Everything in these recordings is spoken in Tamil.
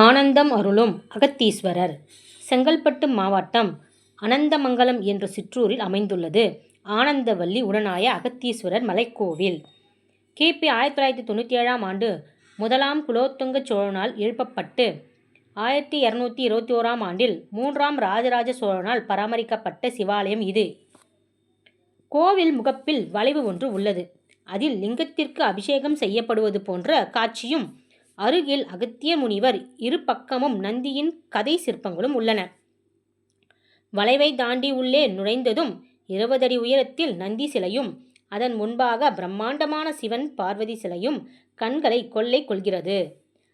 ஆனந்தம் அருளும் அகத்தீஸ்வரர். செங்கல்பட்டு மாவட்டம் அனந்தமங்கலம் என்ற சிற்றூரில் அமைந்துள்ளது. ஆனந்தவல்லி உடனாய அகத்தீஸ்வரர் மலைக்கோவில். கிபி ஆயிரத்தி தொள்ளாயிரத்தி தொண்ணூற்றி ஏழாம் ஆண்டு முதலாம் குலோத்துங்க சோழனால் எழுப்பப்பட்டு ஆயிரத்தி இரநூத்தி இருபத்தி ஓராம் ஆண்டில் மூன்றாம் ராஜராஜ சோழனால் பராமரிக்கப்பட்ட சிவாலயம் இது. கோவில் முகப்பில் வளைவு ஒன்று உள்ளது. அதில் லிங்கத்திற்கு அபிஷேகம் செய்யப்படுவது போன்ற காட்சியும் அருகில் அகத்திய முனிவர் இரு பக்கமும் நந்தியின் கதை சிற்பங்களும் உள்ளன. வளைவை தாண்டி உள்ளே நுழைந்ததும் இருபது அடி உயரத்தில் நந்தி சிலையும் அதன் முன்பாக பிரம்மாண்டமான சிவன் பார்வதி சிலையும் கண்களை கொள்ளை கொள்கிறது.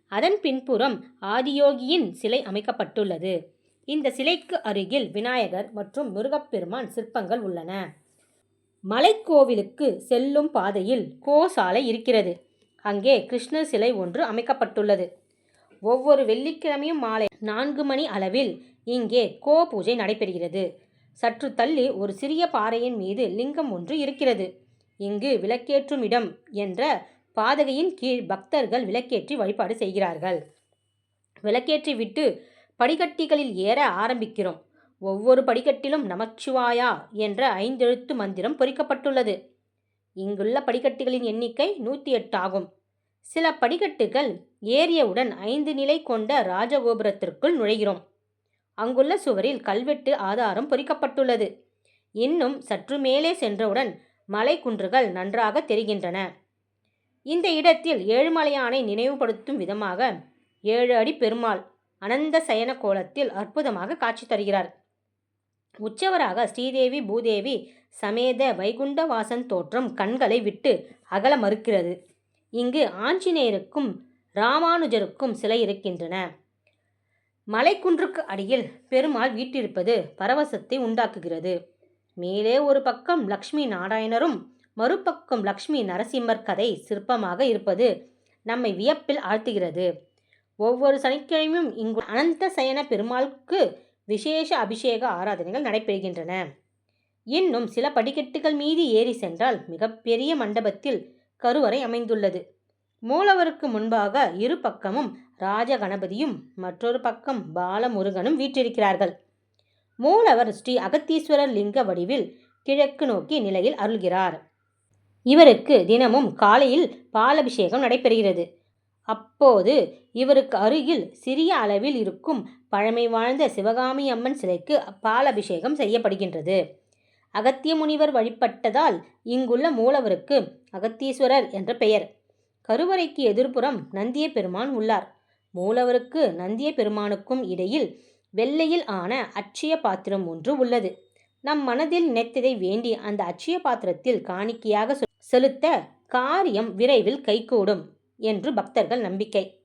அதன் பின்புறம் ஆதியோகியின் சிலை அமைக்கப்பட்டுள்ளது. இந்த சிலைக்கு அருகில் விநாயகர் மற்றும் முருகப்பெருமான் சிற்பங்கள் உள்ளன. மலைக்கோவிலுக்கு செல்லும் பாதையில் கோசாலை இருக்கிறது. அங்கே கிருஷ்ணர் சிலை ஒன்று அமைக்கப்பட்டுள்ளது. ஒவ்வொரு வெள்ளிக்கிழமையும் மாலை நான்கு மணி அளவில் இங்கே கோ பூஜை நடைபெறுகிறது. சற்று தள்ளி ஒரு சிறிய பாறையின் மீது லிங்கம் ஒன்று இருக்கிறது. இங்கு விளக்கேற்றும் இடம் என்ற பாதகையின் கீழ் பக்தர்கள் விளக்கேற்றி வழிபாடு செய்கிறார்கள். விளக்கேற்றி விட்டு படிக்கட்டிகளில் ஏற ஆரம்பிக்கிறோம். ஒவ்வொரு படிக்கட்டிலும் நமச்சிவாயா என்ற ஐந்தெழுத்து மந்திரம் பொறிக்கப்பட்டுள்ளது. இங்குள்ள படிக்கட்டுகளின் எண்ணிக்கை நூற்றி எட்டு ஆகும். சில படிக்கட்டுகள் ஏறியவுடன் ஐந்து நிலை கொண்ட ராஜகோபுரத்திற்குள் நுழைகிறோம். அங்குள்ள சுவரில் கல்வெட்டு ஆதாரம் பொறிக்கப்பட்டுள்ளது. இன்னும் சற்று மேலே சென்றவுடன் மலை குன்றுகள் நன்றாக தெரிகின்றன. இந்த இடத்தில் ஏழுமலையானை நினைவுபடுத்தும் விதமாக ஏழு அடி பெருமாள் அனந்த சயன கோலத்தில் அற்புதமாக காட்சி தருகிறார். உற்சவராக ஸ்ரீதேவி பூதேவி சமேத வைகுண்ட வாசன் தோற்றம் கண்களை விட்டு அகல மறுக்கிறது. இங்கு ஆஞ்சநேயருக்கும் ராமானுஜருக்கும் சிலை இருக்கின்றன. மலைக்குன்றுக்கு அடியில் பெருமாள் வீட்டிருப்பது பரவசத்தை உண்டாக்குகிறது. மேலே ஒரு பக்கம் லக்ஷ்மி நாராயணரும் மறுபக்கம் லக்ஷ்மி நரசிம்மர் கதை சிற்பமாக இருப்பது நம்மை வியப்பில் ஆழ்த்துகிறது. ஒவ்வொரு சனிக்கிழமையும் இங்கு அனந்த சயன பெருமாளுக்கு விசேஷ அபிஷேக ஆராதனைகள் நடைபெறுகின்றன. இன்னும் சில படிக்கட்டுகள் மீது ஏறி சென்றால் மிகப்பெரிய மண்டபத்தில் கருவறை அமைந்துள்ளது. மூலவருக்கு முன்பாக இரு பக்கமும் ராஜ கணபதியும் மற்றொரு பக்கம் பாலமுருகனும் வீற்றிருக்கிறார்கள். மூலவர் ஸ்ரீ அகத்தீஸ்வரர் லிங்க வடிவில் கிழக்கு நோக்கி நிலையில் அருள்கிறார். இவருக்கு தினமும் காலையில் பாலபிஷேகம் நடைபெறுகிறது. அப்போது இவருக்கு அருகில் சிறிய அளவில் இருக்கும் பழமை வாழ்ந்த சிவகாமி அம்மன் சிலைக்கு பாலபிஷேகம் செய்யப்படுகின்றது. அகத்திய முனிவர் வழிபட்டதால் இங்குள்ள மூலவருக்கு அகத்தீஸ்வரர் என்ற பெயர். கருவறைக்கு எதிர்ப்புறம் நந்திய பெருமான் உள்ளார். மூலவருக்கு நந்திய பெருமானுக்கும் இடையில் வெள்ளையில் ஆன அட்சய பாத்திரம் ஒன்று உள்ளது. நம் மனதில் நினைத்ததை வேண்டி அந்த அட்சய பாத்திரத்தில் காணிக்கையாக செலுத்த காரியம் விரைவில் கைகூடும் என்று பக்தர்கள் நம்பிக்கை.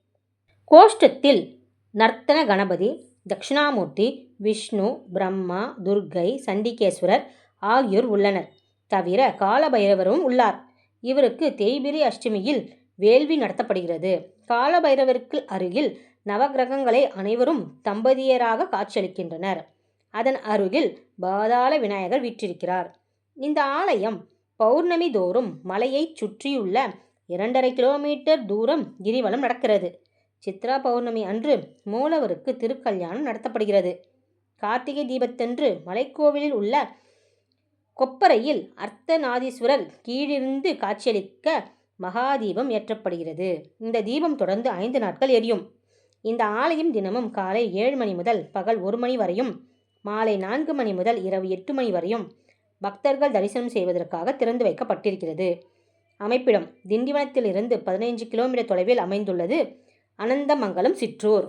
கோஷ்டத்தில் நர்த்தன கணபதி தட்சிணாமூர்த்தி விஷ்ணு பிரம்மா துர்கை சண்டிகேஸ்வரர் ஆகியோர் உள்ளனர். தவிர காலபைரவரும் உள்ளார். இவருக்கு தேய்பிரி அஷ்டமியில் வேள்வி நடத்தப்படுகிறது. காலபைரவருக்கு அருகில் நவகிரகங்களை அனைவரும் தம்பதியராக காட்சியளிக்கின்றனர். அதன் அருகில் பாதாள விநாயகர் வீற்றிருக்கிறார். இந்த ஆலயம் பௌர்ணமி தோறும் மலையைச் சுற்றியுள்ள இரண்டரை கிலோமீட்டர் தூரம் கிரிவலம் நடக்கிறது. சித்ரா பௌர்ணமி அன்று மூலவருக்கு திருக்கல்யாணம் நடத்தப்படுகிறது. கார்த்திகை தீபத்தன்று மலைக்கோவிலில் உள்ள கொப்பரையில் அர்த்தநாதீஸ்வரர் கீழிருந்து காட்சியளிக்க மகாதீபம் ஏற்றப்படுகிறது. இந்த தீபம் தொடர்ந்து ஐந்து நாட்கள் எரியும். இந்த ஆலயம் தினமும் காலை ஏழு மணி முதல் பகல் ஒரு மணி வரையும் மாலை நான்கு மணி முதல் இரவு எட்டு மணி வரையும் பக்தர்கள் தரிசனம் செய்வதற்காக திறந்து வைக்கப்பட்டிருக்கிறது. அமைப்பிடம் திண்டிவனத்திலிருந்து பதினைஞ்சு கிலோமீட்டர் தொலைவில் அமைந்துள்ளது அனந்தமங்கலம் சிற்றூர்.